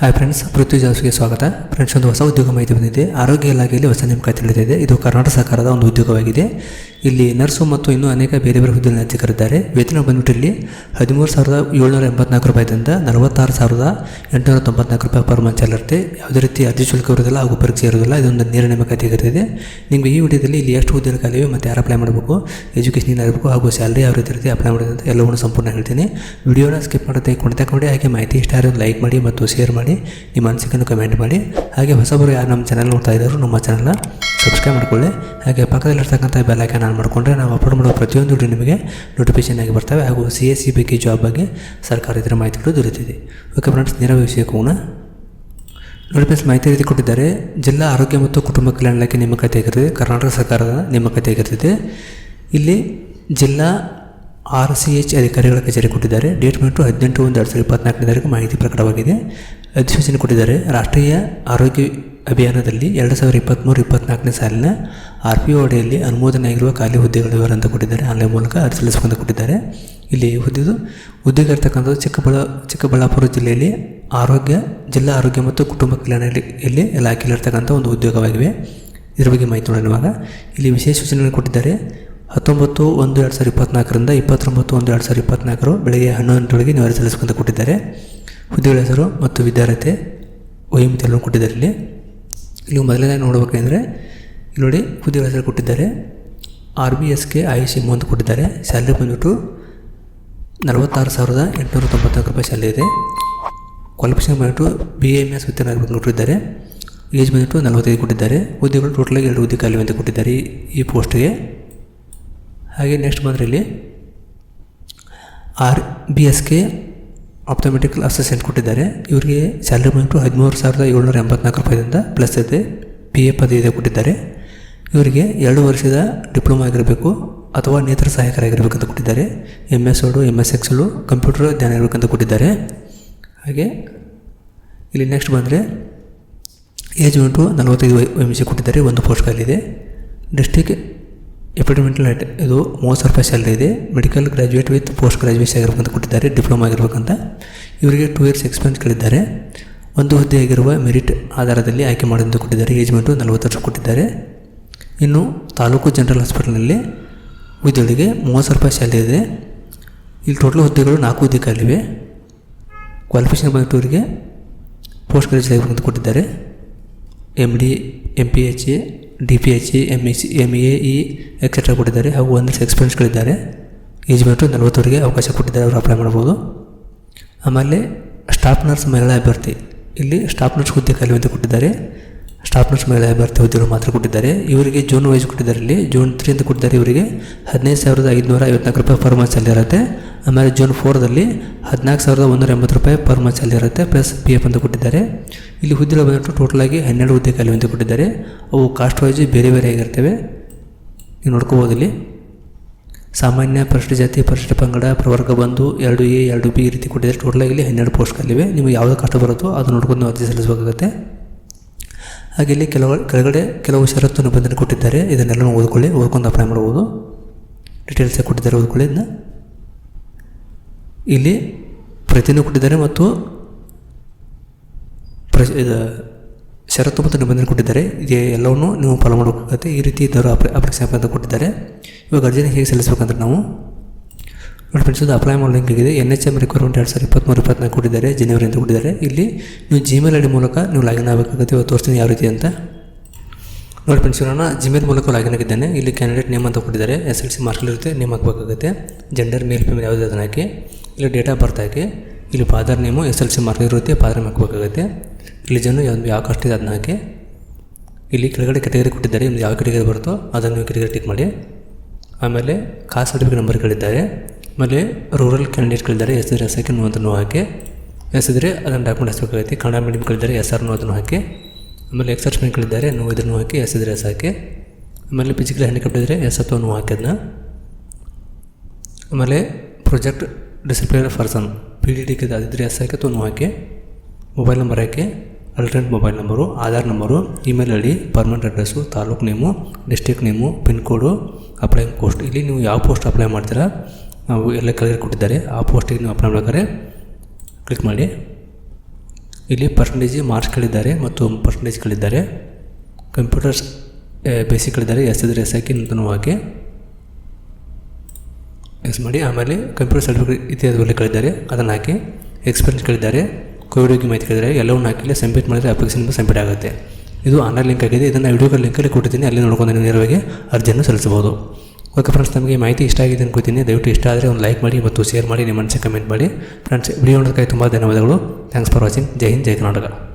Hi friends ಪೃಥ್ವಿ ಜಾಸ್ಗೆ ಸ್ವಾಗತ. Friends ಒಂದು ಹೊಸ ಉದ್ಯೋಗ ಮಾಹಿತಿ ಬಂದಿದೆ. ಆರೋಗ್ಯ ಇಲಾಖೆಯಲ್ಲಿ ಹೊಸ ನೇಮಕಾತಿ ನಡೆದಿದೆ ಇದು ಕರ್ನಾಟಕ ಸರ್ಕಾರದ ಒಂದು ಉದ್ಯೋಗವಾಗಿದೆ. ಇಲ್ಲಿ ನರ್ಸು ಮತ್ತು ಇನ್ನೂ ಅನೇಕ ಬೇರೆ ಬೇರೆ ಹುದ್ದೆಗಳನ್ನು ಅರ್ಜಿಕರಿದ್ದಾರೆ ವೇತನ ಬಂದ್ಬಿಟ್ಟು ಇಲ್ಲಿ ಹದಿಮೂರು ಸಾವಿರದ ಏಳ್ನೂರ ಎಂಬತ್ನಾಲ್ಕು ರೂಪಾಯಿದಿಂದ ನಲವತ್ತಾರು ಸಾವಿರದ ಎಂಟುನೂರ ತೊಂಬತ್ನಾಲ್ಕು ರೂಪಾಯಿ ಪರ್ ಮಂತ್ ಇರುತ್ತೆ. ಯಾವುದೇ ರೀತಿ ಅರ್ಜಿ ಶುಲ್ಕ ಇರೋದಿಲ್ಲ ಹಾಗೂ ಪರೀಕ್ಷೆ ಇರೋದಿಲ್ಲ ಇದೊಂದು ನೇರ ನೇಮಕಾತಿ ತೆಗೆದಿದೆ ನಿಮಗೆ ಈ ವಿಡಿಯೋದಲ್ಲಿ ಇಲ್ಲಿ ಎಷ್ಟು ಹುದ್ದೆಗಳು ಕಲಿವೆ ಮತ್ತು ಯಾರು ಅಪ್ಲೈ ಮಾಡಬೇಕು ಎಜುಕೇಷನ್ ಇರಬೇಕು ಹಾಗೂ ಸ್ಯಾಲ್ರಿ ಯಾವ ರೀತಿ ಅಪ್ಲೈ ಮಾಡೋದು ಅಂತ ಎಲ್ಲವನ್ನು ಸಂಪೂರ್ಣ ಹೇಳ್ತೀನಿ. ವಿಡಿಯೋನ ಸ್ಕಿಪ್ ಮಾಡೋದಕ್ಕೆ ಕೊಡ್ತಾ ಕೊಡಿ ಹಾಗೆ ಮಾಹಿತಿ ಇಷ್ಟ ಆದರೆ ಲೈಕ್ ಮಾಡಿ ಮತ್ತು ಶೇರ್ ಮಾಡಿ. ನಿಮ್ಮ ಅನಿಸಿಕೆಯನ್ನು ಕಮೆಂಟ್ ಮಾಡಿ. ಹಾಗೆ ಹೊಸಬರು ಯಾರು ನಮ್ಮ ಚಾನಲ್ ನೋಡ್ತಾ ಇದ್ದಾರೋ ನಮ್ಮ ಚಾನಲ್ನ ಸಬ್ಸ್ಕ್ರೈಬ್ ಮಾಡಿಕೊಳ್ಳಿ. ಹಾಗೆ ಪಕ್ಕದಲ್ಲಿರ್ತಕ್ಕಂಥ ಬೆಲ್ಲೈಕನ್ ಆನ್ ಮಾಡಿಕೊಂಡ್ರೆ ನಾವು ಅಪ್ಲೋಡ್ ಮಾಡೋ ಪ್ರತಿಯೊಂದು ನಿಮಗೆ ನೋಟಿಫಿಕೇಶನ್ ಆಗಿ ಬರ್ತವೆ. ಹಾಗೂ ಸಿ ಎಸ್ ಸಿ ಬಗ್ಗೆ ಜಾಬ್ ಬಗ್ಗೆ ಸರ್ಕಾರ ಇದರ ಮಾಹಿತಿಗಳು ದೊರೆತಿದೆ ಓಕೆ ಫ್ರೆಂಡ್ಸ್ ನೇರ ವಿಷಯಕ್ಕೆ ನೋಡಿ ಫ್ರೆಂಡ್ಸ್ ಮಾಹಿತಿ ರೀತಿ ಕೊಟ್ಟಿದ್ದಾರೆ. ಜಿಲ್ಲಾ ಆರೋಗ್ಯ ಮತ್ತು ಕುಟುಂಬ ಕಲ್ಯಾಣ ಇಲಾಖೆ ನೇಮಕಾತಿ ಆಗಿರ್ತದೆ. ಕರ್ನಾಟಕ ಸರ್ಕಾರದ ನೇಮಕಾತಿ ಆಗಿರ್ತದೆ. ಇಲ್ಲಿ ಜಿಲ್ಲಾ ಆರ್ ಸಿ ಎಚ್ ಅಧಿಕಾರಿಗಳ ಕಚೇರಿ ಕೊಟ್ಟಿದ್ದಾರೆ. ಡೇಟ್ ಬಂದು ಹದಿನೆಂಟು ಒಂದು ಎರಡು ಸಾವಿರದ ಇಪ್ಪತ್ನಾಲ್ಕನೇ ತಾರೀಕು ಮಾಹಿತಿ ಪ್ರಕಟವಾಗಿದೆ. ಅಧಿಸೂಚನೆ ಕೊಟ್ಟಿದ್ದಾರೆ. ರಾಷ್ಟ್ರೀಯ ಆರೋಗ್ಯ ಅಭಿಯಾನದಲ್ಲಿ ಎರಡು ಸಾವಿರದ ಇಪ್ಪತ್ತ್ಮೂರು ಇಪ್ಪತ್ನಾಲ್ಕನೇ ಸಾಲಿನ ಆರ್ ಪಿ ಅಡಿಯಲ್ಲಿ ಅನುಮೋದನೆ ಆಗಿರುವ ಖಾಲಿ ಹುದ್ದೆಗಳ ವಿವರ ಅಂತ ಕೊಟ್ಟಿದ್ದಾರೆ. ಆನ್ಲೈನ್ ಮೂಲಕ ಅರ್ಜಿ ಸಲ್ಲಿಸ್ಕೊಂಡು ಕೊಟ್ಟಿದ್ದಾರೆ. ಇಲ್ಲಿ ಹುದ್ದೆದು ಹುದ್ದೆಗೆ ಇರ್ತಕ್ಕಂಥದ್ದು ಚಿಕ್ಕಬಳ್ಳ ಚಿಕ್ಕಬಳ್ಳಾಪುರ ಜಿಲ್ಲೆಯಲ್ಲಿ ಆರೋಗ್ಯ, ಜಿಲ್ಲಾ ಆರೋಗ್ಯ ಮತ್ತು ಕುಟುಂಬ ಕಲ್ಯಾಣ ಇಲ್ಲಿ ಇಲಾಖೆಯಲ್ಲಿರ್ತಕ್ಕಂಥ ಒಂದು ಉದ್ಯೋಗವಾಗಿವೆ. ಇದರ ಬಗ್ಗೆ ಮಾಹಿತಿ ನೋಡೋಣ ಇಲ್ಲಿ ವಿಶೇಷ ಸೂಚನೆಗಳನ್ನು ಕೊಟ್ಟಿದ್ದಾರೆ. ಹತ್ತೊಂಬತ್ತು ಒಂದು ಎರಡು ಸಾವಿರದ ಇಪ್ಪತ್ನಾಲ್ಕರಿಂದ ಇಪ್ಪತ್ತೊಂಬತ್ತು ಒಂದು ಎರಡು ಸಾವಿರದ ಇಪ್ಪತ್ನಾಲ್ಕರು ಬೆಳಗ್ಗೆ ಹನ್ನೊಂದರೊಳಗೆ ನೀವು ಅರ್ಜಿ ಸಲ್ಲಿಸಿಕೊಂಡು ಕೊಟ್ಟಿದ್ದಾರೆ. ಹೆಸರು ಮತ್ತು ವಯೋಮಿತಿ ಎಲ್ಲವೂ ಕೊಟ್ಟಿದ್ದಾರೆ ಇಲ್ಲಿ ಇಲ್ಲಿ ಮೊದಲನೇ ನೋಡಬೇಕೆಂದರೆ, ಇಲ್ಲಿ ನೋಡಿ ಹೆಸರು ಕೊಟ್ಟಿದ್ದಾರೆ. R B S K I C ಅಂತ ಕೊಟ್ಟಿದ್ದಾರೆ. ಸ್ಯಾಲ್ರಿ ಬಂದುಬಿಟ್ಟು ನಲವತ್ತಾರು ಸಾವಿರದ ಎಂಟುನೂರ ತೊಂಬತ್ನಾಲ್ಕು ರೂಪಾಯಿ ಸ್ಯಾಲ್ರಿ ಇದೆ. ಕ್ವಾಲಿಫಿಕೇಷನ್ ಬಂದ್ಬಿಟ್ಟು ಬಿ ಎಂ ಎಸ್ ವಿತ್ತನ ಕೊಟ್ಟಿದ್ದಾರೆ ಏಜ್ ಬಂದುಬಿಟ್ಟು ನಲವತ್ತೈದು ಕೊಟ್ಟಿದ್ದಾರೆ. ಹುದ್ದೆಗಳು ಟೋಟಲಾಗಿ ಎರಡು ಹುದ್ದೆ ಖಾಲಿ ಅಂತ ಕೊಟ್ಟಿದ್ದಾರೆ ಈ ಪೋಸ್ಟ್ಗೆ ಹಾಗೆ ನೆಕ್ಸ್ಟ್ ಬಂದರೆ ಇಲ್ಲಿ R B S optometrical assistant ಕೊಟ್ಟಿದ್ದಾರೆ? ಇವರಿಗೆ ಸ್ಯಾಲ್ರಿ ಬಂದ್ಬಿಟ್ಟು ಹದಿಮೂರು ಸಾವಿರದ ಏಳ್ನೂರ ಎಂಬತ್ನಾಲ್ಕು ರೂಪಾಯಿದಿಂದ ಪ್ಲಸ್ ಇದೆ. ಪಿ ಎ ಪದವಿ ಇದೆ ಕೊಟ್ಟಿದ್ದಾರೆ. ಇವರಿಗೆ ಎರಡು ವರ್ಷದ ಡಿಪ್ಲೊಮಾ ಆಗಿರಬೇಕು ಅಥವಾ ನೇತ್ರ ಸಹಾಯಕರಾಗಿರಬೇಕಂತ ಕೊಟ್ಟಿದ್ದಾರೆ. M S Word M S Excel computer ಜ್ಞಾನ ಇರಬೇಕಂತ ಕೊಟ್ಟಿದ್ದಾರೆ. ಹಾಗೆ ಇಲ್ಲಿ ನೆಕ್ಸ್ಟ್ ಬಂದರೆ ಏಜ್ ಬಂಟು ನಲವತ್ತೈದು ವಯಸ್ಸು ಕೊಟ್ಟಿದ್ದಾರೆ. ಒಂದು ಪೋಸ್ಟ್ ಖಾಲಿದೆ ಡಿಸ್ಟಿಕ್ ಎಪಿಡಮೆಂಟಲ್ ಐಟ್ ಇದು ಮೂವತ್ತು ಸಾವಿರ ರೂಪಾಯಿ ಸ್ಯಾಲ್ರಿ ಇದೆ. Medical graduate with post graduation ಆಗಿರ್ಬೇಕಂತ ಕೊಟ್ಟಿದ್ದಾರೆ. ಡಿಪ್ಲೊಮಾ ಆಗಿರ್ಬೇಕಂತ ಇವರಿಗೆ ಟೂ ಇಯರ್ಸ್ ಎಕ್ಸ್ಪೀರಿಯನ್ಸ್ ಕೇಳಿದ್ದಾರೆ. ಒಂದು ಹುದ್ದೆ ಆಗಿರುವ ಮೆರಿಟ್ ಆಧಾರದಲ್ಲಿ ಆಯ್ಕೆ ಮಾಡಿದ್ದು ಕೊಟ್ಟಿದ್ದಾರೆ. ಏಜ್ ಮೆಂಟು ನಲವತ್ತು ವರ್ಷ ಕೊಟ್ಟಿದ್ದಾರೆ. ಇನ್ನು ತಾಲೂಕು ಜನರಲ್ ಹಾಸ್ಪಿಟಲ್ನಲ್ಲಿ ಹುದ್ದೆಗಳಿಗೆ ಮೂವತ್ತು ಸಾವಿರ ರೂಪಾಯಿ ಸ್ಯಾಲ್ರಿ ಇದೆ. ಇಲ್ಲಿ ಟೋಟಲ್ ಹುದ್ದೆಗಳು ನಾಲ್ಕು ಹುದ್ದೆ ಖಾಲಿವೆ ಕ್ವಾಲಿಫಿಕೇಷನ್ ಬಂದಿಟ್ಟವರಿಗೆ ಪೋಸ್ಟ್ ಗ್ರಾಜುಯೇಟ್ ಆಗಿರ್ಬೇಕಂತ ಕೊಟ್ಟಿದ್ದಾರೆ. M D M P H A D P H E M S M A E etcetera ಕೊಟ್ಟಿದ್ದಾರೆ. ಹಾಗೂ ಒಂದು ಎಕ್ಸ್ಪೀರಿಯನ್ಸ್ಗಳಿದ್ದಾರೆ ಏಜ್ ಬಂದು ನಲವತ್ತವರೆಗೆ ಅವಕಾಶ ಕೊಟ್ಟಿದ್ದಾರೆ. ಅವರು ಅಪ್ಲೈ ಮಾಡ್ಬೋದು. ಆಮೇಲೆ ಸ್ಟಾಫ್ ನರ್ಸ್ ಮಹಿಳಾ ಅಭ್ಯರ್ಥಿ. ಇಲ್ಲಿ ಸ್ಟಾಫ್ ನರ್ಸ್ ಹುದ್ದೆ ಖಾಲಿ ಕೊಟ್ಟಿದ್ದಾರೆ. ಸ್ಟಾಫ್ ನರ್ಸ್ ಮೇಲೆ ಅಭ್ಯರ್ಥಿ ಹುದ್ದೆಗಳು ಮಾತ್ರ ಕೊಟ್ಟಿದ್ದಾರೆ. ಇವರಿಗೆ ಜೂನ್ ವೈಸ್ ಕೊಟ್ಟಿದ್ದಾರೆ ಇಲ್ಲಿ ಜೂನ್ ತ್ರೀ ಅಂತ ಕೊಟ್ಟಿದ್ದಾರೆ ಇವರಿಗೆ ಹದಿನೈದು ಸಾವಿರದ ಐದುನೂರ ಐವತ್ನಾಲ್ಕು ರೂಪಾಯಿ ಪರ್ ಮಂತ್ ಸ್ಯಾಲರಿ ಆಮೇಲೆ ಜೂನ್ ಫೋರ್ದಲ್ಲಿ ಹದಿನಾಲ್ಕು ಸಾವಿರದ ಒಂದೂರ ಎಂಬತ್ತು ರೂಪಾಯಿ ಪರ್ ಮಂತ್ ಸ್ಯಾಲರಿ ಇರುತ್ತೆ ಪ್ಲಸ್ ಪಿ ಎಫ್ ಅಂತ ಕೊಟ್ಟಿದ್ದಾರೆ. ಇಲ್ಲಿ ಹುದ್ದೆಗಳು ಬಂದ್ಬಿಟ್ಟು ಟೋಟಲಾಗಿ ಹನ್ನೆರಡು ಹುದ್ದೆ ಖಾಲಿ ಅಂತ ಕೊಟ್ಟಿದ್ದಾರೆ. ಅವು ಕಾಸ್ಟ್ ವೈಸ್ ಬೇರೆ ಬೇರೆ ಆಗಿರ್ತವೆ. ನೀವು ನೋಡ್ಕೋಬೋದು ಇಲ್ಲಿ. ಸಾಮಾನ್ಯ ಪರಿಶಿಷ್ಟ ಜಾತಿ ಪರಿಶಿಷ್ಟ ಪಂಗಡ, ಪ್ರವರ್ಗ ಬಂದು ಎರಡು ಎ ಎರಡು ಬಿ ಈ ರೀತಿ ಕೊಟ್ಟಿದ್ದಾರೆ. ಟೋಟಲಾಗಿ ಇಲ್ಲಿ ಹನ್ನೆರಡು ಪೋಸ್ಟ್ ಖಾಲಿವೆ ನಿಮಗೆ ಯಾವುದೇ ಕಷ್ಟ ಬರುತ್ತೋ ಅದು ನೋಡ್ಕೊಂಡು ನೀವು ಅರ್ಜಿ ಸಲ್ಲಿಸಬೇಕಾಗುತ್ತೆ. ಹಾಗೆ ಇಲ್ಲಿ ಕೆಲವು ಕೆಳಗಡೆ ಕೆಲವು ಷರತ್ತು ನಿಬಂಧನೆ ಕೊಟ್ಟಿದ್ದಾರೆ. ಇದನ್ನೆಲ್ಲ ಓದ್ಕೊಳ್ಳಿ, ಓದ್ಕೊಂಡು ಅಪ್ಲೈ ಮಾಡ್ಬೋದು. ಡೀಟೇಲ್ಸ್ ಕೊಟ್ಟಿದ್ದಾರೆ ಓದ್ಕೊಳ್ಳಿ ಇದನ್ನ. ಇಲ್ಲಿ ಪ್ರತಿನೂ ಕೊಟ್ಟಿದ್ದಾರೆ ಮತ್ತು ಪ್ರ, ಇದು ಷರತ್ತು ಮತ್ತು ನಿಬಂಧನೆ ಕೊಟ್ಟಿದ್ದಾರೆ. ಇದು ಎಲ್ಲವನ್ನು ನೀವು ಫಾಲೋ ಮಾಡಬೇಕಾಗುತ್ತೆ. ಈ ರೀತಿ ಇದ್ದವರು ಅಪ್ಲೈ, ಅಪ್ಲಿಕೇಶನ್ ಅಂತ ಕೊಟ್ಟಿದ್ದಾರೆ. ಇವಾಗ ಅರ್ಜಿನ ಹೇಗೆ ಸಲ್ಲಿಸಬೇಕಂದ್ರೆ ನಾವು ನೋಡಿ ಫ್ರೆಂಡ್ಸ್ ಇದು ಅಪ್ಲೈ ಮಾಡೋ ಲಿಂಕ್ ಇದೆ ಎನ್ ಎಚ್ ಎಂ ರಿಕ್ವೈರ್ಮೆಂಟ್ ಎರಡು ಸಾವಿರದ ಇಪ್ಪತ್ತ್ಮೂರು ಇಪ್ಪತ್ನಾಲ್ಕು ಕೊಟ್ಟಿದ್ದಾರೆ. ಜನವರಿ ಅಂತ ಕೊಟ್ಟಿದ್ದಾರೆ. ಇಲ್ಲಿ ನೀವು ಜಿಮೇಲ್ ಐ ಡಿ ಮೂಲಕ ನೀವು ಲಾಗಿನ್ ಆಗಬೇಕಾಗುತ್ತೆ. ಇವತ್ತು ತೋರಿಸ್ತೀನಿ ಯಾವ ರೀತಿ ಅಂತ. ನೋಡಿ ಫ್ರೆಂಡ್ಸ್ ನಾನು ಜಿಮೇಲ್ ಮೂಲಕ ಲಾಗಿನ್ ಆಗಿದ್ದೇನೆ. ಇಲ್ಲಿ ಕ್ಯಾಂಡಿಡೇಟ್ ನೇಮ್ ಅಂತ ಕೊಟ್ಟಿದ್ದಾರೆ. ಎಸ್ ಎಲ್ ಸಿ ಮಾರ್ಕ್ಸ್ ಇರುತ್ತೆ. ನೇಮ್ ಹಾಕಬೇಕಾಗುತ್ತೆ. ಜೆಂಡರ್ ಮೇಲ್ ಫಿಮೇಲ್ ಯಾವುದೇ ಅದನ್ನು ಹಾಕಿ. ಇಲ್ಲಿ ಡೇಟ್ ಆಫ್ ಬರ್ತ್ ಹಾಕಿ. ಇಲ್ಲಿ father name S L C mark ಇರುತ್ತೆ. ಫಾದರ್ ನೇಮ್ ಹಾಕಬೇಕಾಗುತ್ತೆ. ರಿಲಿಜನ್ನು ಯಾವ್ದು ಯಾವ ಕಾಸ್ಟ್ ಇದೆ ಅದನ್ನ ಹಾಕಿ. ಇಲ್ಲಿ ಕೆಳಗಡೆ ಕೆಟಗರಿ ಕೊಟ್ಟಿದ್ದಾರೆ. ನಿಮ್ದು ಯಾವ ಕೆಟಗರಿ ಬರುತ್ತೋ ಅದನ್ನು ನೀವು ಕೆಟಗರಿ ಟಿಕ್ ಮಾಡಿ. ಆಮೇಲೆ ಕಾಸ್ಟ್ ಸರ್ಟಿಫಿಕೇಟ್ ನಂಬರ್ ಕೇಳಿದ್ದಾರೆ. ಆಮೇಲೆ ರೂರಲ್ ಕ್ಯಾಂಡಿಡೇಟ್ಗಳಿದ್ದಾರೆ ಹೆಸರು ಎಸ್ ಹಾಕಿ ಅಂತ ಅದನ್ನು ಹಾಕಿ ಎಸಿದ್ರೆ ಅದನ್ನು ಡಾಕ್ಯುಮೆಂಟ್ ಹಚ್ಚಬೇಕಾಗೈತಿ ಕನ್ನಡ ಮೀಡಿಯಮ್ ಕೇಳಿದ್ದಾರೆ ಎಸ್ ಆರ್ನು ಅದನ್ನು ಹಾಕಿ, ಆಮೇಲೆ ಎಕ್ಸರ್ಚ್ಮೆಂಟ್ ಕೇಳಿದ್ದಾರೆ ನೋವು ಇದನ್ನು ಹಾಕಿ, ಎಸ್ ಇದ್ರೆ ಎಸ್ ಹಾಕಿ, ಆಮೇಲೆ ಫಿಸಿಕಲ್ ಹ್ಯಾಂಡಿಕ್ಯಾಪ್ ಇದ್ದರೆ ಎಸ್ ಅಥವಾ ನೋವು ಹಾಕಿ ಅದನ್ನ. ಆಮೇಲೆ project discipline person P D ಟಿಗೆ ಅದಿದ್ರೆ ಎಸ್ ಹಾಕಿ ಅಥವಾ ನೋವು ಹಾಕಿ mobile number hockey alternate mobile number Aadhaar number email I D permanent address taluk name district name pin code applying post ಇಲ್ಲಿ ನೀವು ಯಾವ ಪೋಸ್ಟ್ ಅಪ್ಲೈ ಮಾಡ್ತೀರಾ? ಎಲ್ಲ ಕಲರ್ ಕೊಟ್ಟಿದ್ದಾರೆ. ಆ ಪೋಸ್ಟಿಗೆ ನೀವು ಅಪ್ಲೈ ಮಾಡ್ಬೇಕಾದ್ರೆ ಕ್ಲಿಕ್ ಮಾಡಿ. ಇಲ್ಲಿ ಪರ್ಸಂಟೇಜ್ ಮಾರ್ಕ್ಸ್ಗಳಿದ್ದಾರೆ ಮತ್ತು ಪರ್ಸಂಟೇಜ್ಗಳಿದ್ದಾರೆ ಕಂಪ್ಯೂಟರ್ಸ್ ಬೇಸಿಕ್ಗಳಿದ್ದಾರೆ ಎಸ್ ಇದ್ರೆ ಎಸ್ ಹಾಕಿ ನೂತನವಾಗಿ. ಎಸ್ ಮಾಡಿ, ಆಮೇಲೆ ಕಂಪ್ಯೂಟರ್ ಸರ್ಟಿಫಿಕೇಟ್ ಇತ್ಯಾದಿ ಕಳಿದ್ದಾರೆ ಅದನ್ನು ಹಾಕಿ ಎಕ್ಸ್ಪೀರಿಯನ್ಸ್ ಕೇಳಿದ್ದಾರೆ ಕೋವಿಡ್ ಬಗ್ಗೆ ಮಾಹಿತಿ ಕೇಳಿದರೆ ಎಲ್ಲವನ್ನು ಹಾಕಿ ಸಬ್ಮಿಟ್ ಮಾಡಿದರೆ ಅಪ್ಲಿಕೇಶನ್ ಸಬ್ಮಿಟ್ ಆಗುತ್ತೆ. ಇದು ಆನ್ಲೈನ್ ಲಿಂಕ್ ಆಗಿದೆ. ಇದನ್ನು ವಿಡಿಯೋ ಲಿಂಕಲ್ಲಿ ಕೊಟ್ಟಿದ್ದೀನಿ. ಅಲ್ಲಿ ನೋಡ್ಕೊಂಡು ನೀವು ನೇರವಾಗಿ ಅರ್ಜಿಯನ್ನು ಸಲ್ಲಿಸಬಹುದು. ಓಕೆ ಫ್ರೆಂಡ್ಸ್ ನಮಗೆ ಮಾಹಿತಿ ಇಷ್ಟ ಆಗಿದೆ ಅನ್ಕೋತೀನಿ. ದಯವಿಟ್ಟು ಇಷ್ಟ ಆದರೆ ಒಂದು ಲೈಕ್ ಮಾಡಿ ಮತ್ತು ಶೇರ್ ಮಾಡಿ. ನಿಮ್ಮ ಮನಸ್ಸಿಗೆ ಕಮೆಂಟ್ ಮಾಡಿ. ಫ್ರೆಂಡ್ಸ್ ವಿಡಿಯೋ ನೋಡೋದಕ್ಕಾಗಿ ತುಂಬ ಧನ್ಯವಾದಗಳು. Thanks for watching Jai Hind, Jai Karnataka.